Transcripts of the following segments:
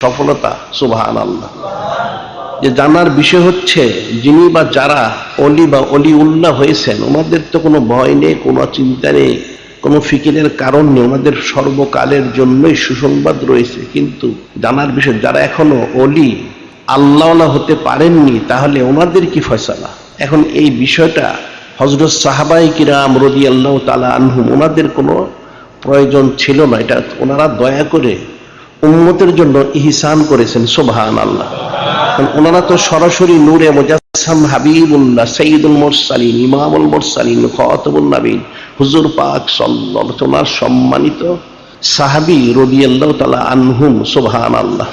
সফলতা সুবাহান আল্লাহ যে জানার বিষয় হচ্ছে, যিনি বা যারা অলি বা অলি উল্লাহ হয়েছেন, ওনাদের তো কোনো ভয় নেই, কোনো চিন্তা নেই, কোনো ফিকিরের কারণ নেই, ওনাদের সর্বকালের জন্যই সুসংবাদ রয়েছে। কিন্তু জানার বিষয়, যারা এখনও অলি আল্লাহ হতে পারেননি, তাহলে ওনাদের কি ফয়সালা? এখন এই বিষয়টা হজরত সাহাবাই কিরাম রদি আল্লাহ তালা আনহুম, ওনাদের কোনো প্রয়োজন ছিল না। এটা ওনারা দয়া করে উম্মতের জন্য ইহসান করেছেন সোভান আল্লাহ ওনারা তো সরাসরি নূরে মুজাসসাম হাবিবুল্লাহ সঈদুল মোরসালিন, ইমামুল মোরসালিন খতবুল নবীন, হুজুর পাক সাল্লাল্লাহু ওনার সম্মানিত সাহাবি রদিয়াল্লাহ তালা আনহুম সোভান আল্লাহ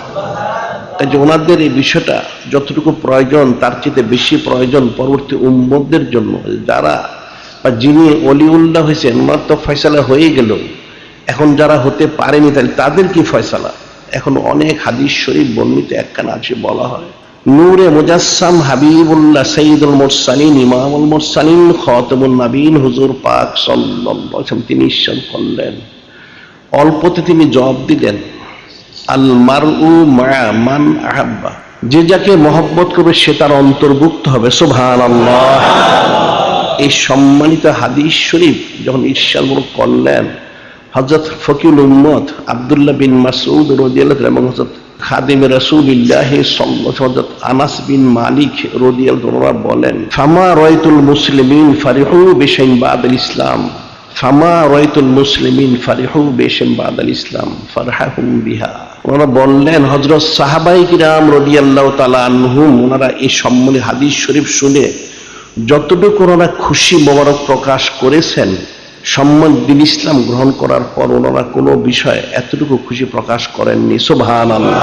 কাজে ওনাদের এই বিষয়টা যতটুকু প্রয়োজন, তার চেয়ে বেশি প্রয়োজন পরবর্তী উম্মতদের জন্য। যারা বা যিনি অলিউল্লাহ হয়েছেন, ওনার তো ফয়সালা হয়ে গেল। এখন যারা হতে পারেনি, তাহলে তাদের কি ফয়সালা? এখন অনেক হাদিস শরীফ বর্ণিত একখানা আছে, বলা হয়, নূরে মুজাসসাম হাবিবুল্লাহ সঈদুল মোরসালিন, ইমামুল মোরসালিন খতমুল নাবিন হুজুর পাক আলাইহি তিনি ঈশ্বর করলেন। অল্পতে তিনি জবাব দিলেন, আল মারউ মা মান আহাব্বা, যে যাকে মহব্বত করবে সে তার অন্তর্ভুক্ত হবে, সুবহানাল্লাহ। এই সম্মানিত হাদিস শরীফ যখন মুখ করলেন হজরত ফকিউল উম্মদ আবদুল্লাহ বিন মাসউদ রদিয়াল্লাহ এবং হজরত খাদিম রাসূলুল্লাহ হজরত আনাস বিন মালিক রদিয়াল্লাহু বলেন, ফামা রাইতুল মুসলিমিন ফারিহু বিশাইন বাদাল ইসলাম, ফামা রয়তুল মুসলিমিন ফারিহু বেশেম বাদাল ইসলাম, ফারহাহুম বিহা। ওনারা বললেন হজরত সাহাবাই কিরাম রদিয়াল্লাহ তালা আনহুম, ওনারা এই সম্মানী হাদিস শরীফ শুনে যতটুকু ওনারা খুশি, মোবারক প্রকাশ করেছেন সম্মান দিন ইসলাম গ্রহণ করার পর ওনারা কোনো বিষয়ে এতটুকু খুশি প্রকাশ করেননি। সোভান আল্লাহ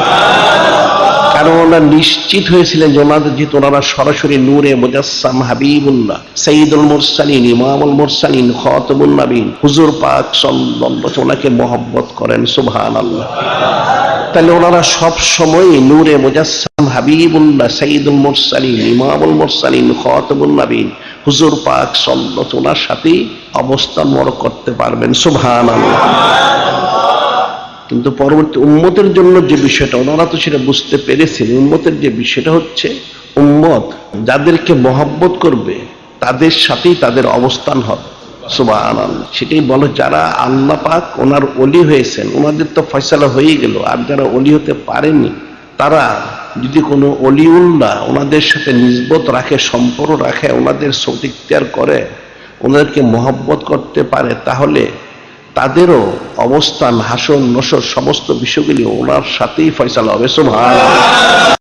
কারণ ওনারা নিশ্চিত হয়েছিলেন যে ওনাদের যেহেতু ওনারা সরাসরি নূরে মুজাসসাম হাবিবুল্লাহ, সঈদুল মুরসালিন, ইমামুল মুরসালিন খতবুল নবীন হুজুর পাক সাল্লাল্লাহু ওনাকে মহব্বত করেন। সুবহান আল্লাহ তাহলে ওনারা সব সময় নূরে মুজাসসাম হাবিবুল্লাহ, সঈদুল মুরসালিন, ইমামুল মুরসালিন খতবুল নবীন হুজুর পাক সাল্লাল্লাহু ওনার সাথেই অবস্থান মর করতে পারবেন আল্লাহ কিন্তু পরবর্তী উম্মতের জন্য যে বিষয়টা, ওনারা তো সেটা বুঝতে পেরেছেন, উম্মতের যে বিষয়টা হচ্ছে, উম্মত যাদেরকে মহব্বত করবে, তাদের সাথেই তাদের অবস্থান হবে সুবাহ সেটাই বলো, যারা আল্লাহ পাক ওনার অলি হয়েছেন, ওনাদের তো ফয়সালা হয়ে গেল, আর যারা অলি হতে পারেনি, তারা যদি কোনো অলিউল্লাহ ওনাদের সাথে নিজবত রাখে, সম্পর্ক রাখে, ওনাদের সতিক্তিয়ার করে, ওনাদেরকে মহব্বত করতে পারে, তাহলে তাদেরও অবস্থান, হাসন, নসর, সমস্ত বিষয়গুলি ওনার সাথেই ফয়সালা হবে সোভান